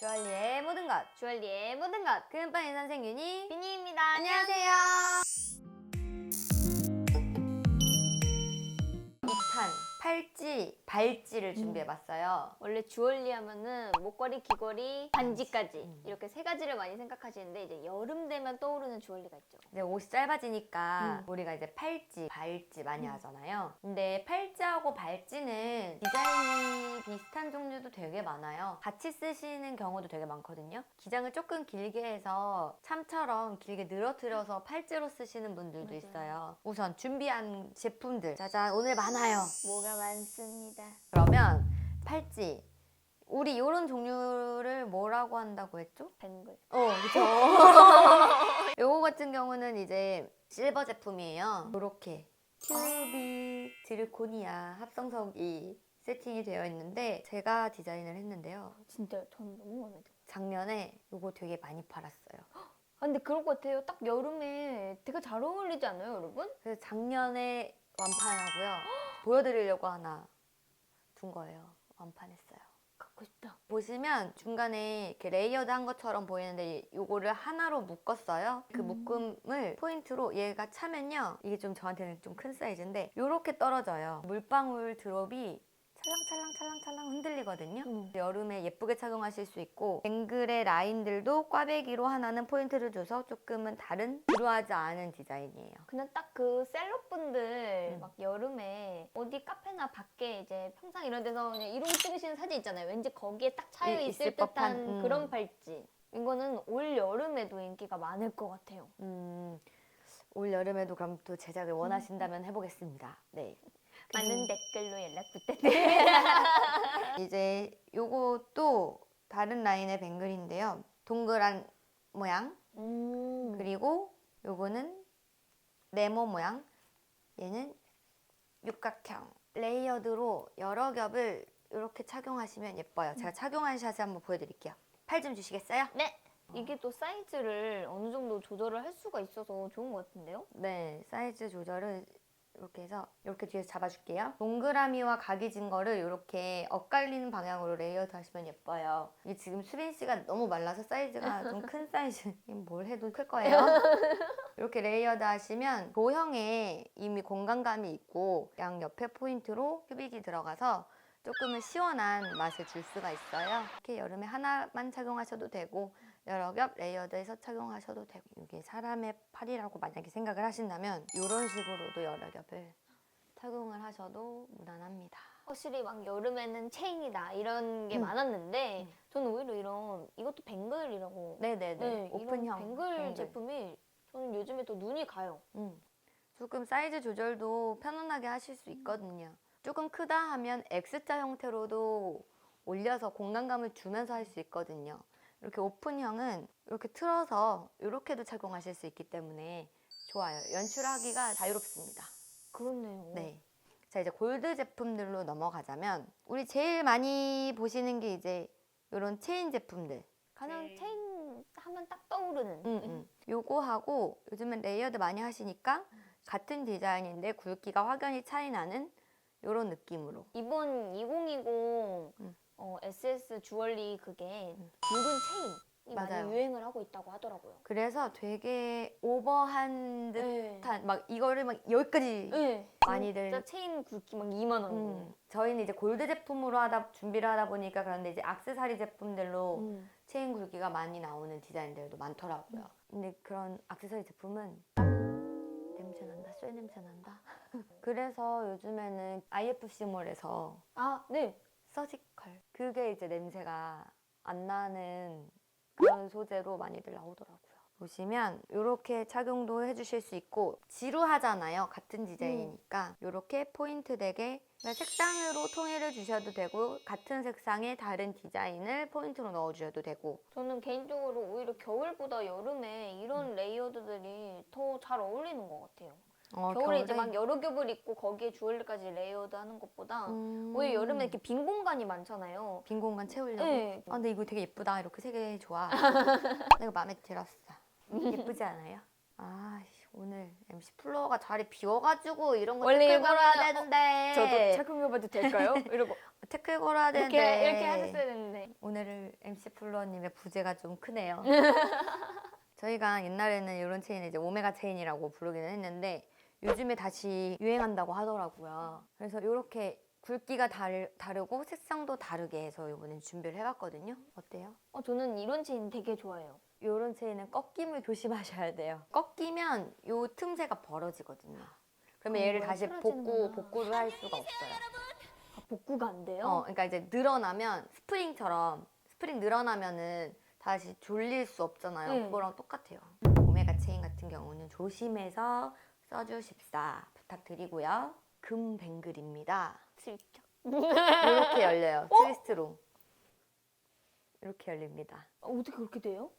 주얼리의 모든 것 주얼리의 모든 것 금빵인 선생 윤이 비니입니다. 안녕하세요 팔찌 발찌를 준비해봤어요 원래 주얼리 하면은 목걸이, 귀걸이, 반지까지 음. 이렇게 세 가지를 많이 생각하시는데 이제 여름 되면 떠오르는 주얼리가 있죠. 이제 옷이 짧아지니까 음. 우리가 이제 팔찌, 발찌 많이 하잖아요. 근데 팔찌하고 발찌는 디자인이 비슷한 종류도 되게 많아요. 같이 쓰시는 경우도 되게 많거든요. 기장을 조금 길게 해서 참처럼 길게 늘어뜨려서 팔찌로 쓰시는 분들도 맞아요. 있어요. 우선 준비한 제품들 짜잔 오늘 많아요. 뭐가 많습니다. 그러면 팔찌 우리 이런 종류를 뭐라고 한다고 했죠? 뱅글. 어, 그쵸. 요거 같은 경우는 이제 실버 제품이에요. 이렇게 큐비 지르코니아 합성석이 세팅이 되어 있는데 제가 디자인을 했는데요. 진짜 전 너무 마음에 들어. 작년에 요거 되게 많이 팔았어요. 아 근데 그럴 것 같아요. 딱 여름에 되게 잘 어울리지 않아요, 여러분? 그래서 작년에 완판하고요. 보여드리려고 하나 둔 거예요. 완판했어요. 갖고 싶다. 보시면 중간에 이렇게 레이어드 한 것처럼 보이는데 요거를 하나로 묶었어요. 그 음. 묶음을 포인트로 얘가 차면요. 이게 좀 저한테는 좀 큰 사이즈인데 요렇게 떨어져요. 물방울 드롭이 찰랑찰랑찰랑찰랑 흔들리거든요. 음. 여름에 예쁘게 착용하실 수 있고 앵글의 라인들도 꽈배기로 하나는 포인트를 줘서 조금은 다른 지루하지 않은 디자인이에요. 그냥 딱 그 셀럽분들 음. 막 여름에 어디 카페나 밖에 이제 평상 이런 데서 그냥 이러고 찍으시는 사진 있잖아요. 왠지 거기에 딱 차여 이- 있을, 있을 듯한 법한, 음. 그런 팔찌. 이거는 올 여름에도 인기가 많을 것 같아요. 음, 올 여름에도 그럼 또 제작을 원하신다면 해보겠습니다. 네. 많은 댓글로 연락 부탁드립니다. 이제 요것도 다른 라인의 뱅글인데요. 동그란 모양 음. 그리고 요거는 네모 모양 얘는 육각형 레이어드로 여러 겹을 이렇게 착용하시면 예뻐요. 제가 착용한 샷을 한번 보여드릴게요. 팔 좀 주시겠어요? 네. 이게 또 사이즈를 어느 정도 조절을 할 수가 있어서 좋은 것 같은데요? 네, 사이즈 조절을 이렇게 해서 이렇게 뒤에서 잡아줄게요. 동그라미와 각이 진 거를 이렇게 엇갈리는 방향으로 레이어드 하시면 예뻐요. 이게 지금 수빈 씨가 너무 말라서 사이즈가 좀 큰 사이즈. 뭘 해도 클 거예요. 이렇게 레이어드 하시면 도형에 이미 공간감이 있고 양 옆에 포인트로 큐빅이 들어가서 조금은 시원한 맛을 줄 수가 있어요. 이렇게 여름에 하나만 착용하셔도 되고 여러 겹 레이어드해서 착용하셔도 되고 이게 사람의 팔이라고 만약에 생각을 하신다면 이런 식으로도 여러 겹을 착용을 하셔도 무난합니다. 확실히 막 여름에는 체인이다 이런 게 음. 많았는데 음. 저는 오히려 이런 이것도 뱅글이라고 네네네. 네, 오픈형 뱅글 뱅글. 제품이 저는 요즘에 또 눈이 가요. 음. 조금 사이즈 조절도 편안하게 하실 수 있거든요. 조금 크다 하면 X자 형태로도 올려서 공간감을 주면서 할 수 있거든요. 이렇게 오픈형은 이렇게 틀어서 이렇게도 착용하실 수 있기 때문에 좋아요. 연출하기가 자유롭습니다. 그렇네요. 네. 자, 이제 골드 제품들로 넘어가자면 우리 제일 많이 보시는 게 이제 이런 체인 제품들. 가장 네. 체인 하면 딱 떠오르는. 음, 음. 요거하고 요즘엔 레이어드 많이 하시니까 같은 디자인인데 굵기가 확연히 차이 나는 요런 느낌으로. 이번 2020 음. 어, SS 주얼리 그게 음. 체인이 맞아요. 많이 유행을 하고 있다고 하더라고요. 그래서 되게 오버한 네. 듯한 막 이거를 막 여기까지 네. 많이들 진짜 체인 굵기 막 2만 원. 음, 저희는 이제 골드 제품으로 하다 준비를 하다 보니까 그런데 이제 악세사리 제품들로 음. 체인 굵기가 많이 나오는 디자인들도 많더라고요. 근데 그런 악세사리 제품은 냄새 난다, 쇠 냄새 난다. 그래서 요즘에는 IFC몰에서 아, 네. 서지컬 그게 이제 냄새가 안 나는 그런 소재로 많이들 나오더라고요. 보시면 이렇게 착용도 해주실 수 있고 지루하잖아요. 같은 디자인이니까 이렇게 포인트 되게 그러니까 색상으로 통일을 주셔도 되고 같은 색상의 다른 디자인을 포인트로 넣어 주셔도 되고 저는 개인적으로 오히려 겨울보다 여름에 이런 레이어드들이 더 잘 어울리는 것 같아요. 어, 겨울에 이제 막 여러 겹을 입고 거기에 주얼리까지 레이어드 하는 것보다 음, 오히려 여름에 이렇게 빈 공간이 많잖아요. 빈 공간 채우려고 네. 아 근데 이거 되게 예쁘다 이렇게 색이 좋아 내가 마음에 들었어 예쁘지 않아요? 아 씨, 오늘 MC 플로어가 자리 비워가지고 이런 거 원래 이거 걸어야 하면, 되는데 착용해봐도 될까요? 이러고 태클 걸어야 이렇게 되는데 이렇게 하셨어야 됐는데. 오늘 MC 플로어님의 부재가 좀 크네요. 저희가 옛날에는 이런 체인을 이제 오메가 체인이라고 부르기는 했는데 요즘에 다시 유행한다고 하더라고요. 그래서 이렇게 굵기가 다르, 다르고 색상도 다르게 해서 이번엔 준비를 해봤거든요. 어때요? 어 저는 이런 체인 되게 좋아해요. 이런 체인은 꺾임을 조심하셔야 돼요. 꺾이면 요 틈새가 벌어지거든요. 그러면 아, 얘를 다시 복구 틀어지는구나. 복구를 할 수가 없어요. 아, 복구가 안 돼요? 어, 그러니까 이제 늘어나면 스프링처럼 스프링 늘어나면은 다시 졸릴 수 없잖아요. 네. 그거랑 똑같아요. 오메가 체인 같은 경우는 조심해서 써주십사 부탁드리고요. 금 뱅글입니다. 슬쩍. 이렇게 열려요. 트위스트로. 이렇게 열립니다. 아, 어떻게 그렇게 돼요?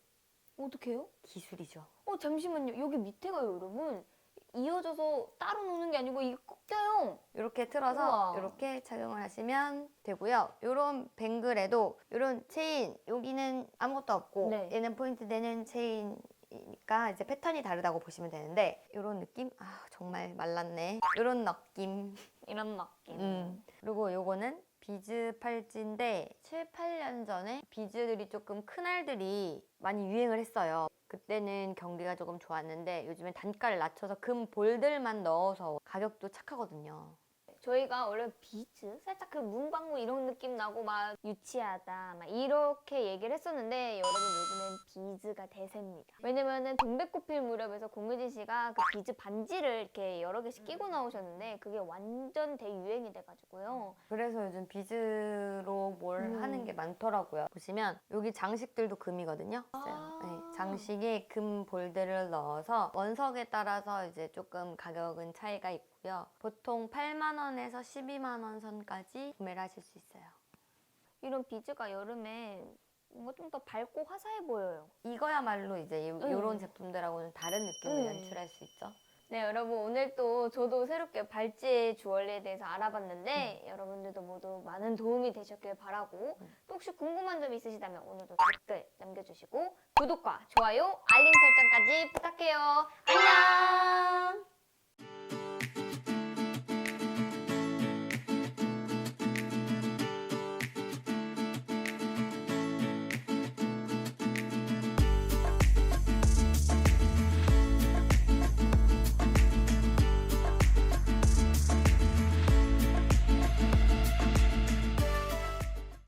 어떻게 해요? 기술이죠. 어 잠시만요. 여기 밑에가요, 여러분. 이어져서 따로 노는 게 아니고 이게 꺾여요. 이렇게 틀어서 우와. 이렇게 착용을 하시면 되고요. 이런 뱅글에도 이런 체인 여기는 아무것도 없고 네. 얘는 포인트 되는 체인 이니까 이제 패턴이 다르다고 보시면 되는데 이런 느낌? 아 정말 말랐네. 이런 느낌. 이런 느낌. 음. 그리고 요거는 비즈 팔찌인데 7, 8년 전에 비즈들이 조금 큰 알들이 많이 유행을 했어요. 그때는 경기가 조금 좋았는데 요즘엔 단가를 낮춰서 금 볼들만 넣어서 가격도 착하거든요. 저희가 원래 비즈 살짝 그 문방구 이런 느낌 나고 막 유치하다 막 이렇게 얘기를 했었는데 여러분 요즘엔 비즈가 대세입니다. 왜냐면은 동백꽃필 무렵에서 공유진 씨가 그 비즈 반지를 이렇게 여러 개씩 끼고 나오셨는데 그게 완전 대유행이 돼가지고요. 그래서 요즘 비즈로 뭘 음. 하는 게 많더라고요. 보시면 여기 장식들도 금이거든요. 아. 네, 장식에 금 볼들을 넣어서 원석에 따라서 이제 조금 가격은 차이가 있고 요. 보통 8만 원에서 12만 원 선까지 구매를 하실 수 있어요. 이런 비즈가 여름에 뭔가 좀 더 밝고 화사해 보여요. 이거야말로 이제 이, 음. 런 제품들하고는 다른 느낌을 음. 연출할 수 있죠. 네, 여러분 오늘 또 저도 새롭게 발찌 주얼리에 대해서 알아봤는데 여러분들도 모두 많은 도움이 되셨길 바라고 음. 또 혹시 궁금한 점 있으시다면 오늘도 댓글 남겨주시고 구독과 좋아요, 알림 설정까지 부탁해요. 안녕!